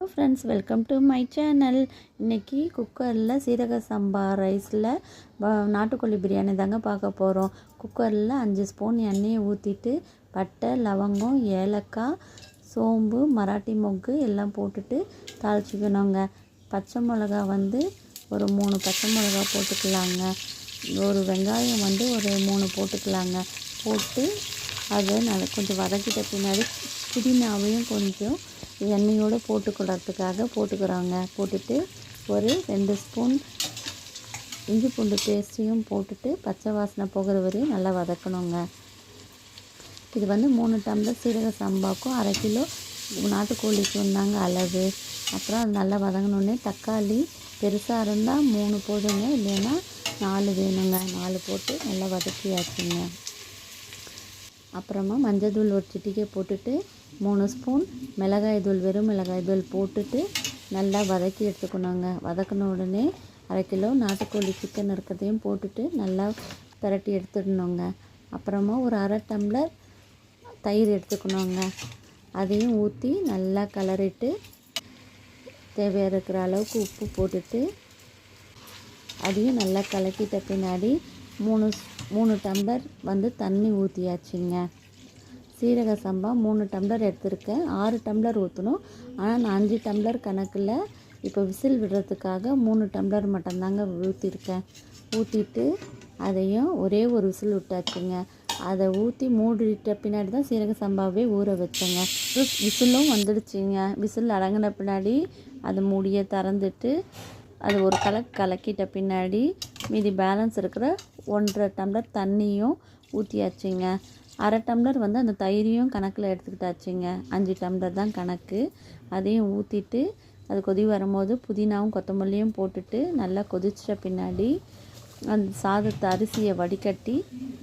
Hello friends welcome to my channel இன்றைக்கி குக்கரில் சீரக சம்பா ரைஸில் நாட்டுக்கோழி பிரியாணி தாங்க பார்க்க போகிறோம் குக்கரில் அஞ்சு ஸ்பூன் எண்ணெயை ஊற்றிட்டு பட்டை லவங்கம் ஏலக்காய் சோம்பு மராட்டி மொக்கு எல்லாம் போட்டுட்டு தாளிச்சிக்கணுங்க. பச்சை மிளகா வந்து ஒரு மூணு பச்சை மிளகா போட்டுக்கலாங்க. ஒரு வெங்காயம் வந்து ஒரு மூணு போட்டுக்கலாங்க. போட்டு அதை நல்லா கொஞ்சம் வதக்கிட்ட பின்னாடி புதினாவையும் கொஞ்சம் எண்ணெயோடு போட்டுக்கிறதுக்காக போட்டுக்கிறோங்க. போட்டுட்டு ஒரு ரெண்டு ஸ்பூன் இஞ்சி பூண்டு பேஸ்ட்டையும் போட்டுட்டு பச்சை வாசனை போகிற வரையும் நல்லா வதக்கணுங்க. இது வந்து மூணு டம்ளர் சீரக சம்பாக்கும் அரை கிலோ நாட்டுக்கோழிக்கு வந்தாங்க அளவு. அப்புறம் அது நல்லா வதங்கினோடனே தக்காளி பெருசாக இருந்தால் மூணு போதுங்க இல்லைன்னா நாலு வேணுங்க. நாலு போட்டு நல்லா வதக்கியாச்சுங்க. அப்புறமா மஞ்சள் தூள் ஒரு சிட்டிக்கை போட்டுட்டு மூணு ஸ்பூன் மிளகாய் தூள் வெறும் மிளகாய் தூள் போட்டுட்டு நல்லா வதக்கி எடுத்துக்கணுங்க. வதக்கின உடனே அரை கிலோ நாட்டுக்கோழி சிக்கன் இருக்கிறதையும் போட்டுட்டு நல்லா பிரட்டி எடுத்துடணுங்க. அப்புறமா ஒரு அரை டம்ளர் தயிர் எடுத்துக்கணுங்க. அதையும் ஊற்றி நல்லா கலரிட்டு தேவையாக இருக்கிற அளவுக்கு உப்பு போட்டுட்டு அதையும் நல்லா கலக்கிட்ட பின்னாடி மூணு மூணு டம்ளர் வந்து தண்ணி ஊற்றியாச்சுங்க சீரக சம்பா மூணு டம்ளர் எடுத்திருக்கேன். ஆறு டம்ளர் ஊற்றணும் ஆனால் நான் அஞ்சு டம்ளர் கணக்கில் இப்போ விசில் விடுறதுக்காக மூணு டம்ளர் மட்டும்தாங்க ஊற்றிருக்கேன் ஊற்றிட்டு அதையும் ஒரே ஒரு விசில் விட்டாச்சுங்க. அதை ஊற்றி மூடிட்ட பின்னாடி தான் சீரக சம்பாவே ஊற வச்சேங்க. விசிலும் வந்துடுச்சுங்க. விசில் அடங்கின பின்னாடி அதை மூடியை திறந்துட்டு அது ஒரு கலக்கு கலக்கிட்ட பின்னாடி மீதி பேலன்ஸ் இருக்கிற ஒன்றரை டம்ளர் தண்ணியும் ஊற்றியாச்சுங்க அரை டம்ளர் வந்து அந்த தயிரையும் கணக்கில் எடுத்துக்கிட்டாச்சுங்க. அஞ்சு டம்ளர் தான் கணக்கு. அதையும் ஊற்றிட்டு அது கொதி வரும்போது புதினாவும் கொத்தமல்லியும் போட்டுட்டு நல்லா கொதிச்சிட்ட பின்னாடி அந்த சாதத்தை அரிசியை வடிகட்டி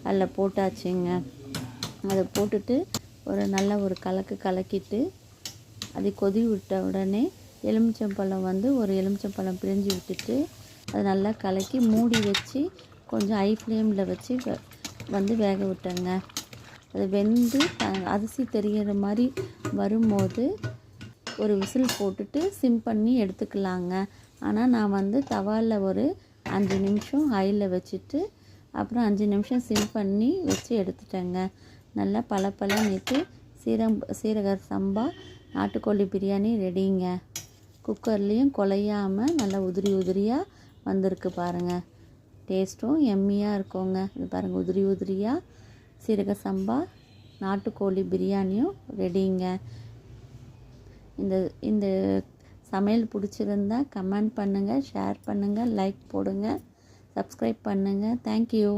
அதில் போட்டாச்சுங்க. அதை போட்டுட்டு ஒரு நல்ல ஒரு கலக்கு கலக்கிட்டு அதை கொதி விட்ட உடனே எலுமிச்சம்பழம் வந்து ஒரு எலுமிச்சம்பழம் பிரிஞ்சு விட்டுட்டு அதை நல்லா கலக்கி மூடி வச்சு கொஞ்சம் ஹை ஃப்ளேமில் வச்சு வந்து வேக விட்டேங்க. அது வெந்து அரிசி தெரிகிற மாதிரி வரும்போது ஒரு விசில் போட்டுட்டு சிம் பண்ணி எடுத்துக்கலாங்க. ஆனால் நான் வந்து தவாவில் ஒரு அஞ்சு நிமிஷம் ஹையில் வச்சுட்டு அப்புறம் அஞ்சு நிமிஷம் சிம் பண்ணி வச்சு எடுத்துட்டேங்க. நல்லா பல பல நேற்று சீரம் சீரக சம்பா நாட்டுக்கோழி பிரியாணி ரெடிங்க குக்கர்லேயும் குலையாமல் நல்லா உதிரி உதிரியாக வந்திருக்கு பாருங்கள் டேஸ்ட்டும் எம்மியாக இருக்குங்க. இது பாருங்கள் உதிரி உதிரியாக சீரக சம்பா நாட்டுக்கோழி பிரியாணியும் ரெடிங்க இந்த இந்த சமையல் பிடிச்சிருந்தா கமெண்ட் பண்ணுங்கள் ஷேர் பண்ணுங்கள் லைக் போடுங்க சப்ஸ்கிரைப் பண்ணுங்கள் தேங்க்யூ